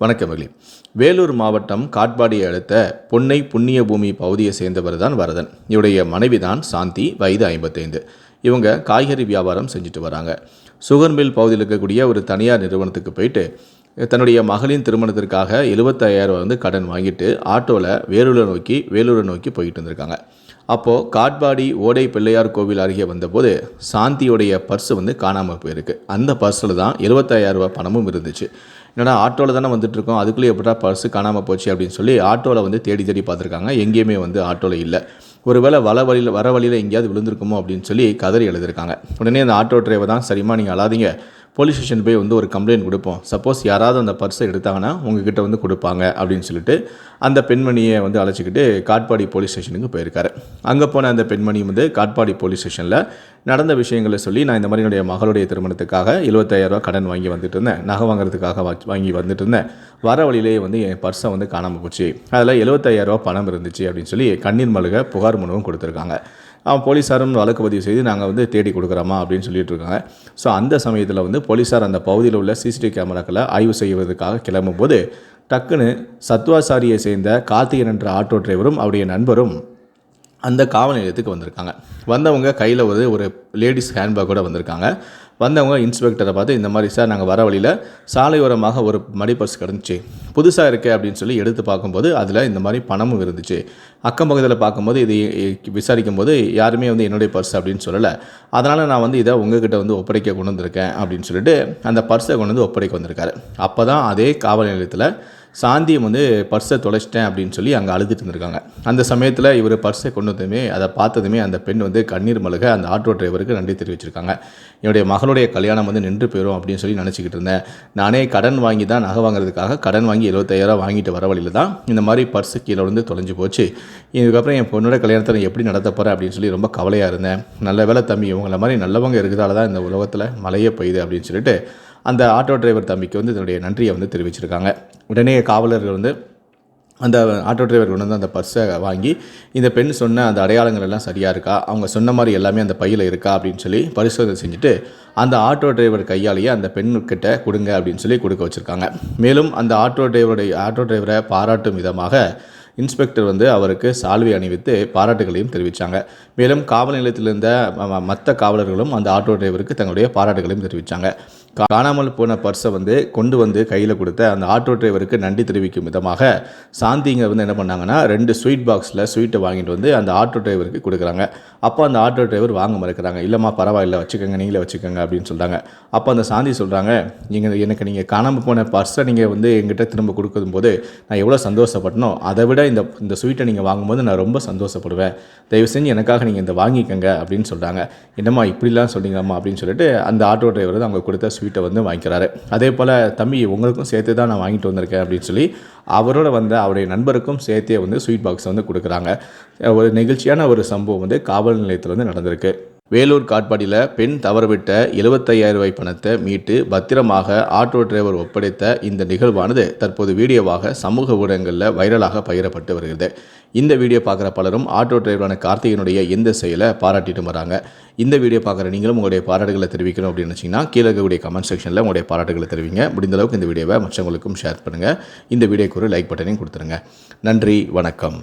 வணக்கமகளி வேலூர் மாவட்டம் காட்பாடியை அடுத்த பொன்னை புண்ணிய பூமி பகுதியை சேர்ந்தவர் தான் வரதன். இவருடைய மனைவி தான் சாந்தி வயது ஐம்பத்தைந்து. இவங்க காய்கறி வியாபாரம் செஞ்சுட்டு வராங்க. சுகர் மில் பகுதியில் இருக்கக்கூடிய ஒரு தனியார் நிறுவனத்துக்கு போயிட்டு தன்னுடைய மகளின் திருமணத்திற்காக எழுபத்தாயிரம் வந்து கடன் வாங்கிட்டு ஆட்டோவில் வேலூரை நோக்கி வேலூரை நோக்கி போயிட்டு இருந்திருக்காங்க அப்போது காட்பாடி ஓடை பிள்ளையார் கோவில் அருகே வந்தபோது சாந்தியோடைய பர்ஸ் வந்து காணாமல் போயிருக்கு. அந்த பர்ஸில் தான் 75000 பணமும் இருந்துச்சு. என்னடா ஆட்டோவில் தானே வந்துட்டுருக்கோம். அதுக்குள்ளே எப்படா பர்ஸு காணாமல் போச்சு அப்படின்னு சொல்லி ஆட்டோவில் வந்து தேடி தேடி பார்த்துருக்காங்க. எங்கேயுமே வந்து ஆட்டோவில் இல்லை. ஒருவேளை வள வழியில் வர வழியில் எங்கேயாவது விழுந்திருக்குமோ அப்படின்னு சொல்லி கதறி எழுதியிருக்காங்க. உடனே அந்த ஆட்டோ டிரைவர் தான் சரிம்மா நீங்கள் அழாதீங்க. போலீஸ் ஸ்டேஷன் போய் வந்து ஒரு கம்ப்ளைண்ட் கொடுப்போம். சப்போஸ் யாராவது அந்த பர்ஸை எடுத்தாங்கன்னா உங்ககிட்ட வந்து கொடுப்பாங்க அப்படின்னு சொல்லிட்டு அந்த பெண்மணியை வந்து அழைச்சிக்கிட்டு காட்பாடி போலீஸ் ஸ்டேஷனுக்கு போயிருக்காரு. அங்கே போன அந்த பெண்மணி வந்து காட்பாடி போலீஸ் ஸ்டேஷனில் நடந்த விஷயங்களை சொல்லி நான் இந்த மாதிரி என்னுடைய மகளுடைய திருமணத்துக்காக 75000 கடன் வாங்கி வந்துட்டு இருந்தேன் நகை வாங்குறதுக்காக வா- வாங்கி வந்துட்டு இருந்தேன் வர வழியிலேயே வந்து என் பர்ஸை வந்து காணாமல் போச்சு. அதில் எழுபத்தாயிரரூவா பணம் இருந்துச்சு அப்படின்னு சொல்லி கண்ணீர் மல்க புகார் மனுவும் கொடுத்துருக்காங்க. போலீஸாரும் வழக்கு பதிவு செய்து நாங்கள் வந்து தேடி கொடுக்குறோமா அப்படின்னு சொல்லிட்டு இருக்காங்க. ஸோ அந்த சமயத்தில் வந்து போலீஸார் அந்த பகுதியில் உள்ள சிசிடிவி கேமராக்களை ஆய்வு செய்வதற்காக கிளம்பும்போது டக்குன்னு சத்வாசாரியை சேர்ந்த கார்த்திகன் என்ற ஆட்டோ டிரைவரும் அவருடைய நண்பரும் அந்த காவல் நிலையத்துக்கு வந்திருக்காங்க. வந்தவங்க கையில் ஒரு ஒரு லேடிஸ் ஹேண்ட்பேக்கோட வந்திருக்காங்க. வந்தவங்க இன்ஸ்பெக்டரை பார்த்து இந்த மாதிரி சார் நாங்கள் வர வழியில் சாலையோரமாக ஒரு மடி பர்ஸ் கிடந்துச்சு. புதுசாக இருக்கே அப்படின்னு சொல்லி எடுத்து பார்க்கும்போது அதில் இந்த மாதிரி பணமும் இருந்துச்சு. அக்கம் பக்கத்தில் பார்க்கும்போது இது விசாரிக்கும் போது யாருமே வந்து என்னுடைய பர்ஸ் அப்படின்னு சொல்லலை. அதனால் நான் வந்து இதை உங்ககிட்ட வந்து ஒப்படைக்க கொண்டு வந்திருக்கேன் அப்படின்னு சொல்லிட்டு அந்த பர்ஸை கொண்டு வந்து ஒப்படைக்க வந்திருக்காரு. அப்போ தான் அதே காவல் நிலையத்தில் சாந்தியம் வந்து பர்ஸை தொலைச்சிட்டேன் அப்படின்னு சொல்லி அங்கே அழுதுட்டு இருந்திருக்காங்க. அந்த சமயத்தில் இவர் பர்ஸை கொண்டு வந்ததுமே அதை பார்த்ததுமே அந்த பெண் வந்து கண்ணீர் மல்க அந்த ஆட்டோ டிரைவருக்கு நன்றி தெரிவிச்சிருக்காங்க. என்னுடைய மகளுடைய கல்யாணம் வந்து நின்று போயிடும் அப்படின்னு சொல்லி நினச்சிக்கிட்டு இருந்தேன். நானே கடன் வாங்கி தான் நகை வாங்குறதுக்காக கடன் வாங்கி 75000 வாங்கிட்டு வர வழியில் தான் இந்த மாதிரி பர்ஸு கீழே வந்து தொலைஞ்சு போச்சு. இதுக்கப்புறம் என் பொண்ணோட கல்யாணத்தை நான் எப்படி நடத்த போகிறேன் அப்படின்னு சொல்லி ரொம்ப கவலையாக இருந்தேன். நல்ல வேலை தம்பி இவங்கள மாதிரி நல்லவங்க இருக்கிறதால தான் இந்த உலகத்தில் மழையே பெய்யுது அப்படின்னு சொல்லிட்டு அந்த ஆட்டோ டிரைவர் தம்பிக்கு வந்து இதனுடைய நன்றியை வந்து தெரிவிச்சிருக்காங்க. உடனே காவலர்கள் வந்து அந்த ஆட்டோ டிரைவர் கொண்டு வந்து அந்த பர்ஸை வாங்கி இந்த பெண் சொன்ன அந்த அடையாளங்கள் எல்லாம் சரியாக இருக்கா? அவங்க சொன்ன மாதிரி எல்லாமே அந்த பையில் இருக்கா? அப்படின்னு சொல்லி பரிசோதனை செஞ்சுட்டு அந்த ஆட்டோ டிரைவர் கையாலேயே அந்த பெண்ணுக்கிட்ட கொடுங்க அப்படின்னு சொல்லி கொடுக்க வச்சுருக்காங்க. மேலும் அந்த ஆட்டோ டிரைவருடைய ஆட்டோ டிரைவரை பாராட்டும் விதமாக இன்ஸ்பெக்டர் வந்து அவருக்கு சால்வை அணிவித்து பாராட்டுகளையும் தெரிவித்தாங்க மேலும் காவல் நிலையத்தில் இருந்த மற்ற காவலர்களும் அந்த ஆட்டோ டிரைவருக்கு தங்களுடைய பாராட்டுகளையும் தெரிவித்தாங்க காணாமல் போன பர்ஸை வந்து கொண்டு வந்து கையில் கொடுத்த அந்த ஆட்டோ டிரைவருக்கு நன்றி தெரிவிக்கும் விதமாக சாந்திங்க வந்து என்ன பண்ணாங்கன்னா ரெண்டு ஸ்வீட் பாக்ஸில் ஸ்வீட்டை வாங்கிட்டு வந்து அந்த ஆட்டோ டிரைவருக்கு கொடுக்குறாங்க. அப்போ அந்த ஆட்டோ டிரைவர் வாங்க மறுக்கிறாங்க. இல்லைம்மா பரவாயில்ல வச்சுக்கோங்க நீங்களே வச்சுக்கோங்க அப்படின்னு சொல்கிறாங்க அப்போ அந்த சாந்தி சொல்கிறாங்க நீங்கள் எனக்கு நீங்கள் காணாமல் போன பர்ஸை நீங்கள் வந்து எங்கிட்ட திரும்ப கொடுக்கும் போது நான் எவ்வளோ சந்தோஷப்பட்டனோ அதை விட இந்த இந்த ஸ்வீட்டை நீங்கள் வாங்கும்போது நான் ரொம்ப சந்தோஷப்படுவேன். தயவு செஞ்சு எனக்காக நீங்கள் இந்த வாங்கிக்கங்க அப்படின்னு சொல்கிறாங்க என்னம்மா இப்படிலாம் சொன்னீங்கம்மா அப்படின்னு சொல்லிட்டு அந்த ஆட்டோ டிரைவர் அவங்க கொடுத்த ஸ்வீட்டை வந்து வாங்கிக்கிறாரு. அதே போல் தம்பி உங்களுக்கும் சேர்த்து தான் நான் வாங்கிட்டு வந்திருக்கேன் அப்படின்னு சொல்லி அவரோட வந்த அவருடைய நண்பருக்கும் சேர்த்தே வந்து ஸ்வீட் பாக்ஸ் வந்து கொடுக்குறாங்க. ஒரு நெகிழ்ச்சியான ஒரு சம்பவம் வந்து காவல் நிலையத்தில் வந்து நடந்திருக்கு. வேலூர் காட்பாடியில் பெண் தவறவிட்ட 75000 ரூபாய் பணத்தை மீட்டு பத்திரமாக ஆட்டோ டிரைவர் ஒப்படைத்த இந்த நிகழ்வானது தற்போது வீடியோவாக சமூக ஊடகங்களில் வைரலாக பகிரப்பட்டு வருகிறது. இந்த வீடியோ பார்க்குற பலரும் ஆட்டோ டிரைவரான கார்த்திகனுடைய இந்த செயலை பாராட்டிட்டு வராங்க. இந்த வீடியோ பார்க்குற நீங்களும் உங்களுடைய பாராட்டுகளை தெரிவிக்கணும் அப்படின்னு நினச்சிங்கன்னா கீழே இருக்கக்கூடிய கமெண்ட் செக்ஷனில் உங்களுடைய பாராட்டுகளை தெரிவிங்க. முடிந்த அளவுக்கு இந்த வீடியோவை மற்றவங்களுக்கும் ஷேர் பண்ணுங்கள் இந்த வீடியோக்கு ஒரு லைக் பட்டனையும் கொடுத்துருங்க. நன்றி வணக்கம்.